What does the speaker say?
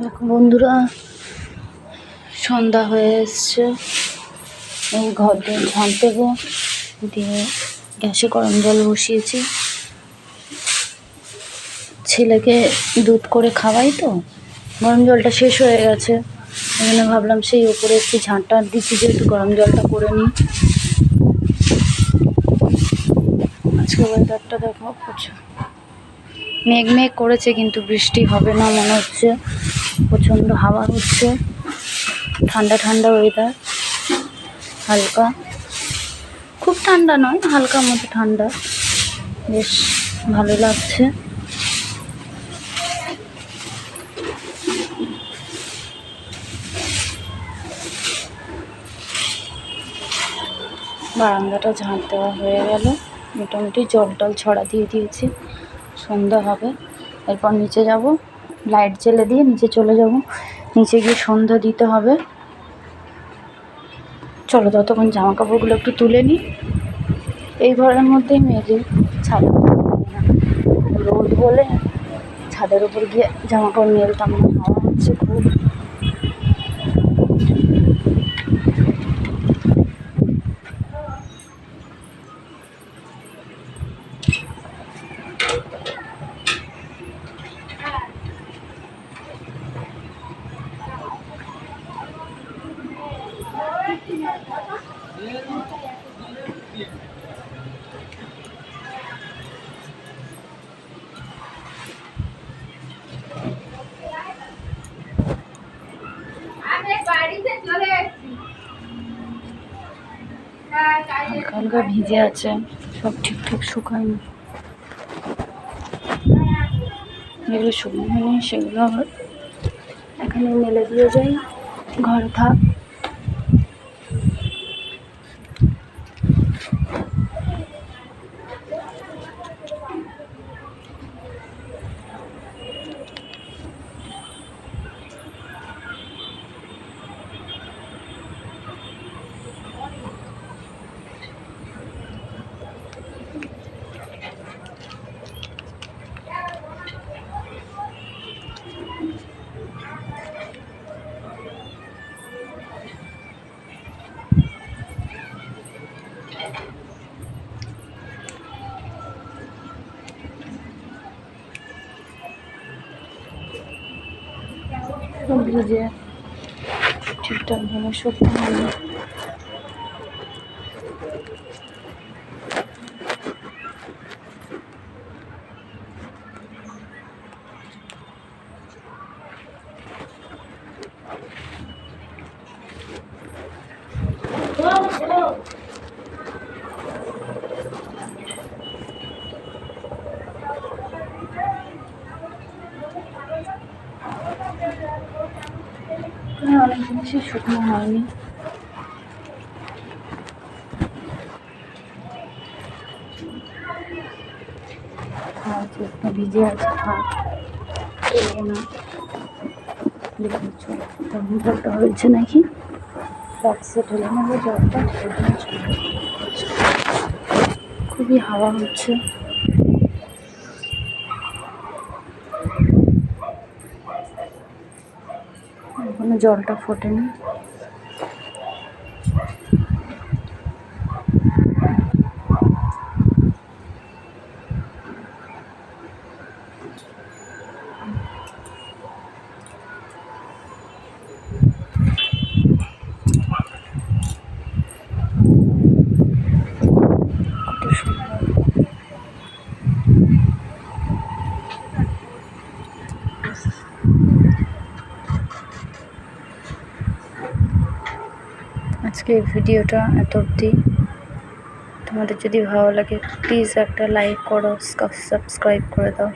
দেখো বন্ধুরা, সন্ধ্যা হয়ে এসছে। এই ঘর দিয়ে ঝাঁট দেবো, দিয়ে গ্যাসে গরম জল বসিয়েছি। ছেলেকে দুধ করে খাওয়াই তো, গরম জলটা শেষ হয়ে গেছে। জন্য ভাবলাম সেই উপরে একটু ঝাঁটটা দিচ্ছি, যেহেতু গরম জলটা করে নিই। আজকে ওয়েদারটা দেখো প্রচুর মেঘ মেঘ করেছে, কিন্তু বৃষ্টি হবে না মনে হচ্ছে। প্রচণ্ড হাওয়া হচ্ছে। ঠান্ডা ঠান্ডা ওয়েদার হালকা। খুব ঠান্ডা নয়, হালকা মতো ঠান্ডা। বেশ ভালো লাগছে। বারান্দাটা ঝাঁট দেওয়া হয়ে গেল। মোটামুটি জল টল ছড়া দিয়ে দিয়েছি। সন্ধ্যা হবে। এরপর নিচে যাব। লাইট জ্বেলে দিয়ে নিচে চলে যাব। নিচে গিয়ে সন্ধ্যা দিতে হবে। চলো ততক্ষণ জামা কাপড়গুলো একটু তুলে নিই। এই ঘরের মধ্যেই মেয়েদের ছাদ। রোদ বলে ছাদের উপর গিয়ে জামা কাপড় মেলতাম না হাওয়া হচ্ছে খুব আমি বাড়িতে চলে এসেছি হ্যাঁ, কাজে হালকা হালকা ভিজে আছে, সব ঠিকঠাক শুকায়নি। যেগুলো শুকনো হয়নি, সেগুলো আবার এখানে মেলে দিয়ে যাই। ঘরে থাক। সব ভিজে ঠিকঠাকভাবে শুকনো হয়নি এখানে অনেক জিনিসই শুকনো হয়নি। ভিজে আছে হয়েছে নাকি? ঢেলে জলটা খুবই হাওয়া হচ্ছে। এখনও জলটা ফোটেনি। আজকে ভিডিওটা এত অবধি। তোমাদের যদি ভালো লাগে প্লিজ একটা লাইক করো সাবস্ক্রাইব করে দাও।